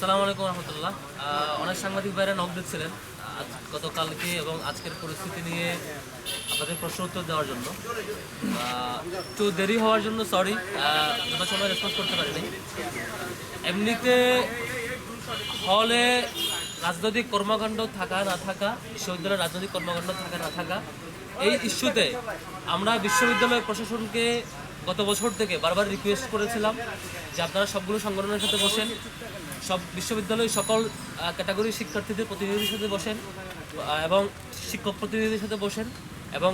সালাম আলাইকুম রহমতুল্লাহ। অনেক সাংবাদিক ভাইরা নক দিচ্ছিলেন আজ গতকালকে এবং আজকের পরিস্থিতি নিয়ে আপনাদের প্রশ্ন উত্তর দেওয়ার জন্য। একটু দেরি হওয়ার জন্য সরি সময় রেসপন্স করতে পারিনি। এমনিতে হলে রাজনৈতিক কর্মকাণ্ড থাকা না থাকা, বিশ্ববিদ্যালয়ের রাজনৈতিক কর্মকাণ্ড থাকা না থাকা, এই ইস্যুতে আমরা বিশ্ববিদ্যালয় প্রশাসনকে গত বছর থেকে বারবার রিকোয়েস্ট করেছিলাম যে আপনারা সবগুলো সংগঠনের সাথে বসেন। সব বিশ্ববিদ্যালয়ের সকল ক্যাটাগরির শিক্ষার্থীদের প্রতিনিধির সাথে বসেন এবং শিক্ষক প্রতিনিধিদের সাথে বসেন এবং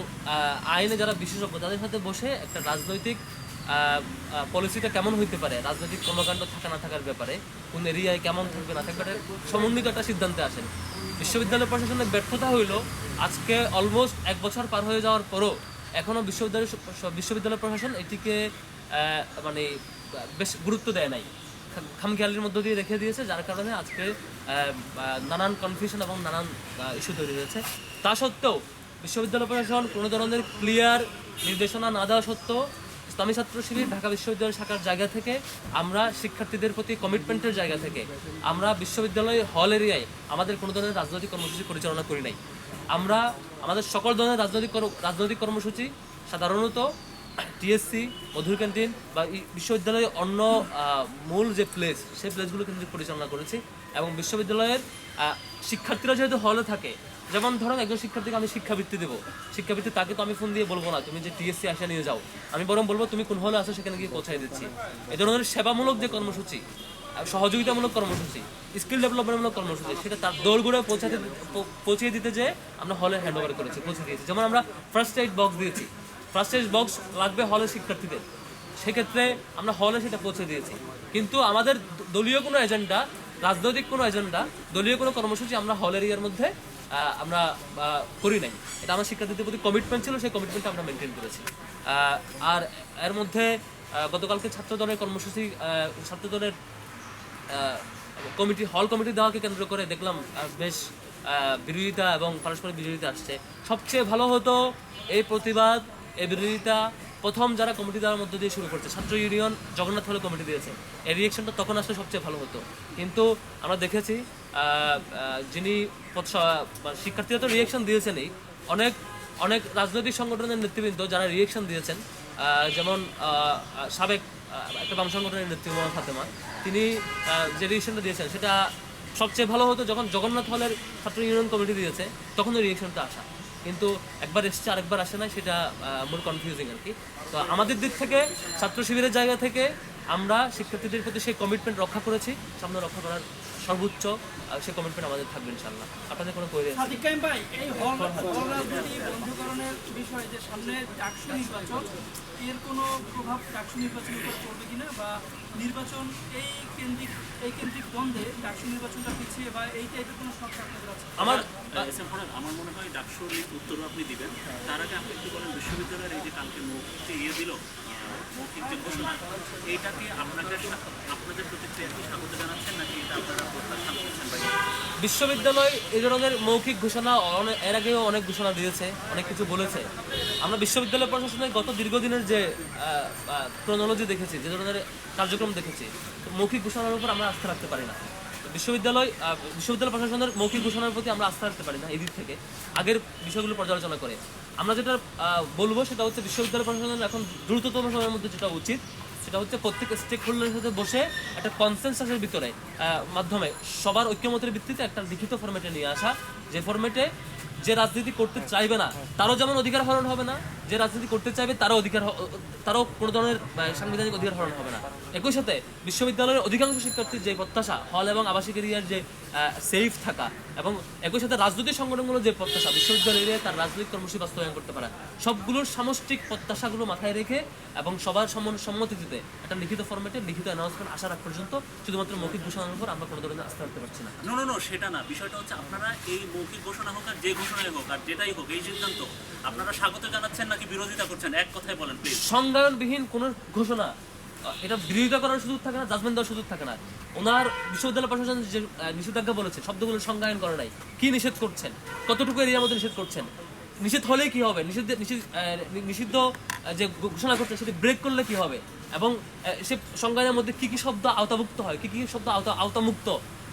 আইনে যারা বিশেষজ্ঞ তাদের সাথে বসে একটা রাজনৈতিক পলিসিটা কেমন হইতে পারে, রাজনৈতিক কর্মকাণ্ড থাকা না থাকার ব্যাপারে, কোন এরিয়ায় কেমন থাকবে না থাকবে সমন্বিত একটা সিদ্ধান্তে আসেন। বিশ্ববিদ্যালয় প্রশাসনের ব্যর্থতা হইল, আজকে অলমোস্ট এক বছর পার হয়ে যাওয়ার পরও এখনও বিশ্ববিদ্যালয় বিশ্ববিদ্যালয় প্রশাসন এটিকে মানে বেশ গুরুত্ব দেয় নাই। খামখেয়ালির মধ্য দিয়ে রেখে দিয়েছে, যার কারণে আজকে নানান কনফিউশন এবং নানান ইস্যু তৈরি হয়েছে। তা সত্ত্বেও বিশ্ববিদ্যালয় প্রশাসন কোনো ধরনের ক্লিয়ার নির্দেশনা না দেওয়া সত্ত্বেও ইসলামী ছাত্র শিবির ঢাকা বিশ্ববিদ্যালয় শাখার জায়গা থেকে আমরা শিক্ষার্থীদের প্রতি কমিটমেন্টের জায়গা থেকে আমরা বিশ্ববিদ্যালয় হল এরিয়ায় আমাদের কোনো ধরনের রাজনৈতিক কর্মসূচি পরিচালনা করি নাই। আমরা আমাদের সকল ধরনের রাজনৈতিক রাজনৈতিক কর্মসূচি সাধারণত টিএসসি মধুর ক্যান্টিন বা বিশ্ববিদ্যালয়ের অন্য মূল যে প্লেস সেই প্লেসগুলো কেন্দ্রিক পরিচালনা করেছি এবং বিশ্ববিদ্যালয়ের শিক্ষার্থীরা যেহেতু হলে থাকে, যেমন ধরুন একজন শিক্ষার্থীকে আমি শিক্ষাবৃত্তি দেবো। শিক্ষাবৃত্তি তাকে তো আমি ফোন দিয়ে বলব না, তুমি যে টিএসসি আসা নিয়ে যাও। আমি বরং বলব, তুমি কোন হলে আসো সেখানে গিয়ে পৌঁছাই দিচ্ছি। এই ধরনের সেবামূলক যে কর্মসূচি সহযোগিতামূলক কর্মসূচি স্কিল ডেভেলপমেন্টমূলক কর্মসূচি, সেটা তার দৌড়গুলো পৌঁছাতে পৌঁছিয়ে দিতে যে আমরা হলে হ্যান্ড ওভার করেছি পৌঁছে দিয়েছি। যেমন আমরা ফার্স্ট এইড বক্স দিয়েছি। ফার্স্ট এইড বক্স লাগবে হলের শিক্ষার্থীদের। সেক্ষেত্রে আমরা হলে সেটা পৌঁছে দিয়েছি। কিন্তু আমাদের দলীয় কোনো এজেন্ডা রাজনৈতিক কোনো এজেন্ডা দলীয় কোনো কর্মসূচি আমরা হল এরিয়ার মধ্যে আমরা করি নাই। এটা আমার শিক্ষার্থীদের প্রতি কমিটমেন্ট ছিল সেই কমিটমেন্টটা আমরা মেনটেন করেছি। আর এর মধ্যে গতকালকে ছাত্র দলের কর্মসূচি আহ, ছাত্র দলের কমিটি হল কমিটি দেওয়াকে কেন্দ্র করে দেখলাম বেশ বিরোধিতা এবং পারস্পরিক বিরোধিতা আসছে। সবচেয়ে ভালো হতো এই প্রতিবাদ এই বিরোধিতা প্রথম যারা কমিটি দেওয়ার মধ্য দিয়ে শুরু করছে, ছাত্র ইউনিয়ন জগন্নাথ হলে কমিটি দিয়েছে। এই রিয়েকশনটা তখন আসলে সবচেয়ে ভালো হতো। কিন্তু আমরা দেখেছি যিনি শিক্ষার্থীরা তো রিয়েকশন দিয়েছেনই। অনেক অনেক রাজনৈতিক সংগঠনের নেতৃবৃন্দ যারা রিয়েকশন দিয়েছেন যেমন সাবেক একটা বাম সংগঠনের নেতৃত্ব ফাতেমা। তিনি যে রিয়েকশনটা দিয়েছেন, সেটা সবচেয়ে ভালো হতো যখন জগন্নাথ হলের ছাত্র ইউনিয়ন কমিটি দিয়েছে, তখন ওই রিয়েকশনটা আসা। কিন্তু একবার এসছে আরেকবার আসে না সেটা মোর কনফিউজিং আর কি। তো আমাদের দিক থেকে ছাত্র শিবিরের জায়গা থেকে আমরা শিক্ষার্থীদের প্রতি সেই কমিটমেন্ট রক্ষা করেছি। সামনে রক্ষা করার সর্বোচ্চ সেই কমিটমেন্ট আমাদের থাকবে ইনশাল্লাহ আপনাদের কোনো কোয়েরি আছে? সাদিক ভাই এই হল রাজনীতি বন্ধকরণের বিষয়ে যে সামনে ডাকসু নির্বাচন এর কোনো প্রভাব ডাকসু নির্বাচনের উপর পড়বে কিনা বা নির্বাচন এই কেন্দ্রিক এই কেন্দ্রিক দ্বন্দ্বে ডাকসু নির্বাচনটা পিছিয়ে বা এই টাইপের কোনো শখ আপনাদের আছে? আমার মনে হয় আপনি দিবেন। তার আগে আপনি একটু বলেন, বিশ্ববিদ্যালয়ের এই যে কালকে মৌখিক ইয়ে দিল, মৌখিক যে ঘোষণা এইটাকে আপনাদের আপনাদের প্রতিক্রিয়া কি স্বাগত জানাচ্ছেন, নাকি এটা আপনারা প্রত্যাখ্যান করছেন? বিশ্ববিদ্যালয় এই ধরনের মৌখিক ঘোষণা এর আগেও অনেক ঘোষণা দিয়েছে, অনেক কিছু বলেছে। আমরা বিশ্ববিদ্যালয় প্রশাসনের গত দীর্ঘদিনের যে ক্রোনোলজি দেখেছি, যে ধরনের কার্যক্রম দেখেছি মৌখিক ঘোষণার উপর আমরা আস্থা রাখতে পারি না। বিশ্ববিদ্যালয় বিশ্ববিদ্যালয় প্রশাসনের মৌখিক ঘোষণার প্রতি আমরা আস্থা রাখতে পারি না এই দিক থেকে। আগের বিষয়গুলো পর্যালোচনা করে। আমরা যেটা বলব সেটা হচ্ছে বিশ্ববিদ্যালয় প্রশাসনের এখন দ্রুততম সময়ের মধ্যে যেটা উচিত, সেটা হচ্ছে প্রত্যেক স্টেক হোল্ডারের সাথে বসে একটা কনসেনসাসের ভিতরে মাধ্যমে সবার ঐক্যমতের ভিত্তিতে একটা লিখিত ফরম্যাটে নিয়ে আসা। যে ফরম্যাটে যে রাজনীতি করতে চাইবে না, তারও যেমন অধিকার হরণ হবে না, যে রাজনীতি করতে চাইবে তারও অধিকার তারও কোনো ধরনের সাংবিধানিক অধিকার হরণ হবে না। একই সাথে বিশ্ববিদ্যালয়ের অধিকাংশ শিক্ষার্থীর যে প্রত্যাশা হল এবং আবাসিক এরিয়ার যে সেফ থাকা এবং একই সাথে রাজনৈতিক সংগঠনগুলোর যে প্রত্যাশা বিশ্ববিদ্যালয় এরিয়ায় তার রাজনৈতিক কর্মসূচি বাস্তবায়ন করতে পারা সবগুলোর সামষ্টিক প্রত্যাশাগুলো মাথায় রেখে এবং সবার সম্মন- সম্মতিতে একটা লিখিত ফরম্যাটে লিখিত অ্যানাউন্সমেন্ট আসার আগ পর্যন্ত শুধুমাত্র মৌখিক ঘোষণার উপর আমরা কোনো ধরনের আস্থা রাখতে পারছি না। নো সেটা না। বিষয়টা হচ্ছে আপনারা এই মৌখিক ঘোষণা হোক আর যে ঘোষণাই হোক আর যেটাই হোক এই সিদ্ধান্ত আপনারা স্বাগত জানাচ্ছেন নাকি বিরোধিতা করছেন? এক কথায় বলেন প্লিজ সংজ্ঞায়নবিহীন কোনো ঘোষণা এটা বিরোধিতা করার সুযোগ থাকে না জাজমেন্ট দেওয়ার সুযোগ থাকে না। ওনার বিশ্ববিদ্যালয় প্রশাসন যে নিষেধাজ্ঞা বলেছে, শব্দগুলো সংজ্ঞায়ন করে নাই। কি নিষেধ করছেন? কতটুকু এরিয়ার মধ্যে নিষেধ করছেন? নিষেধ হলে কি হবে? নিষিদ্ধ নিষিদ্ধ নিষিদ্ধ যে ঘোষণা করছে সেটি ব্রেক করলে কি হবে? এবং সে সংজ্ঞানের মধ্যে কি কি শব্দ আওতাভুক্ত হয়? কি কি শব্দ আওতা, আওতামুক্ত?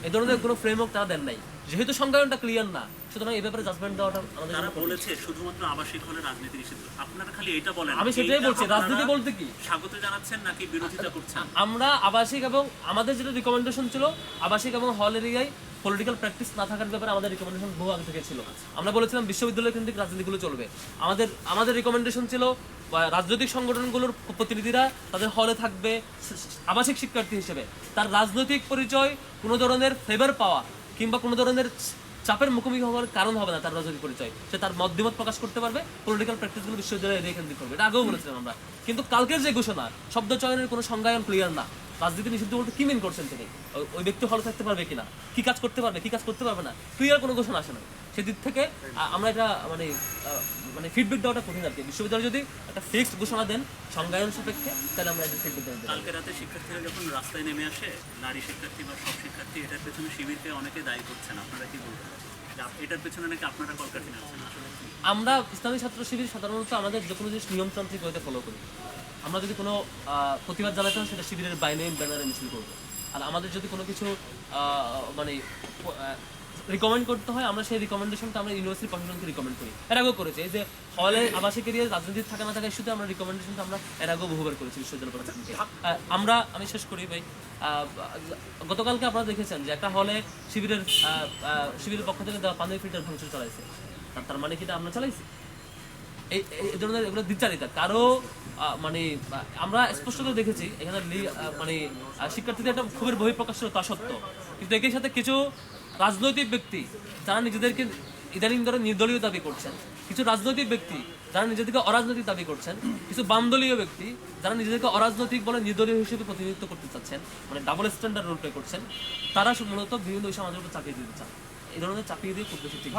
এ ধরনের কোনো ফ্রেমওয়ার্ক তারা দেন নাই। যেহেতু সংজ্ঞানটা ক্লিয়ার না সুতরাং এই ব্যাপারে জাজমেন্ট দেওয়াটা আমাদের তারা বলেছে শুধুমাত্র আবাসিক হলে রাজনীতি নিষিদ্ধ। আপনারা খালি এটা বলেন আমি সেটাই বলছি রাজনীতি বলতে কি? স্বাগত জানাচ্ছেন নাকি বিরোধিতা করছেন? আমরা আবাসিক এবং আমাদের যেটা রিকমেন্ডেশন ছিল আবাসিক এবং হল এরিয়ায় পলিটিক্যাল প্র্যাকটিস না থাকার ব্যাপারে আমাদের রিকমেন্ডেশন বহু আগে থেকে ছিল। আমরা বলেছিলাম বিশ্ববিদ্যালয় কেন্দ্রিক রাজনীতিগুলো চলবে। আমাদের আমাদের রিকমেন্ডেশন ছিল রাজনৈতিক সংগঠনগুলোর প্রতিনিধিরা তাদের হলে থাকবে আবাসিক শিক্ষার্থী হিসেবে। তার রাজনৈতিক পরিচয় কোনো ধরনের ফেভার পাওয়া কিংবা কোনো ধরনের চাপের মুখোমুখি হওয়ার কারণ হবে না তার রাজনৈতিক পরিচয়। সে তার মধ্যমত প্রকাশ করতে পারবে পলিটিক্যাল প্র্যাকটিসগুলো বিশ্ববিদ্যালয়ে রেখে করবে। এটা আগেও বলেছিলাম আমরা। কিন্তু কালকের যে ঘোষণা শব্দ চয়নের কোনো সংজ্ঞায়ন ক্লিয়ার না। রাজনীতি নিষিদ্ধ বলতে কি মিন করছেন তিনি? ওই- ব্যক্তি হলে থাকতে পারবে কিনা? কি কাজ করতে পারবে কি কাজ করতে পারবে না? ক্লিয়ার কোনো ঘোষণা আসে না সেদিক থেকে আমরা এটা মানে মানে ফিডব্যাক দেওয়াটা কঠিন আর কি। বিশ্ববিদ্যালয় যদি একটা ফিক্সড ঘোষণা দেন সংজ্ঞায়ন সাপেক্ষে তাহলে আমরা এটা ফিডব্যাক দেবো কালকে রাতে শিক্ষার্থীরা যখন রাস্তায় নেমে আসে নারী শিক্ষার্থী বা সব শিক্ষার্থী এটার পেছনে শিবিরকে অনেকে দায়ী করছেন। আপনারা কি বলবেন? এটার পেছনে নাকি আপনারা কলকাঠি আসলে আমরা ইসলামী ছাত্র শিবির সাধারণত আমাদের যে কোনো জিনিস নিয়মতান্ত্রিক ওয়েতে ফলো করি। আমরা যদি কোনো প্রতিবাদ জানাতে হয় সেটা শিবিরের বাইনে ব্যানারে মিছিল করব। আর আমাদের যদি কোনো কিছু মানে রিকমেন্ড করতে হয়, আমরা সেই রিকমেন্ডেশনটা আমরা ইউনিভার্সিটি প্রশাসনকে রিকমেন্ড করি। এর আগেও করেছি। যে হলে আবাসিক এরিয়ায় রাজনীতি থাকা না থাকা ইস্যুতে আমরা রিকমেন্ডেশনটা আমরা এর আগেও বহুবার করেছি বিশ্ববিদ্যালয় প্রশাসনকে আমরা, আমি শেষ করি ভাই। গতকালকে আপনারা দেখেছেন যে একটা হলে শিবিরের শিবিরের পক্ষ থেকে দেওয়া পানির ফিল্টার ভাঙচুর চালাইছে। তার- মানে কি এটা আমরা চালাইছি? এই ধরনের এগুলো দ্বিচারিতা। কারও মানে আমরা স্পষ্ট করে দেখেছি এখানে লি- মানে শিক্ষার্থীদের একটা খুবই বহিঃপ্রকাশ ছিল তা সত্ত্বেও কিন্তু একই সাথে কিছু রাজনৈতিক ব্যক্তি যারা নিজেদেরকে ইদানিং ধরে নির্দলীয় দাবি করছেন কিছু রাজনৈতিক ব্যক্তি যারা নিজেদেরকে অরাজনৈতিক দাবি করছেন কিছু বামদলীয় ব্যক্তি যারা নিজেদেরকে অরাজনৈতিক বলে নির্দলীয় হিসেবে প্রতিনিধিত্ব করতে চাচ্ছেন মানে ডাবল স্ট্যান্ডার্ড রোল প্লে করছেন তারা মূলত বিভিন্ন বিষয় আমাদের উপর চাপিয়ে দিতে চান এই ধরনের চাপিয়ে দিয়ে খুব বেশি ঠিক না।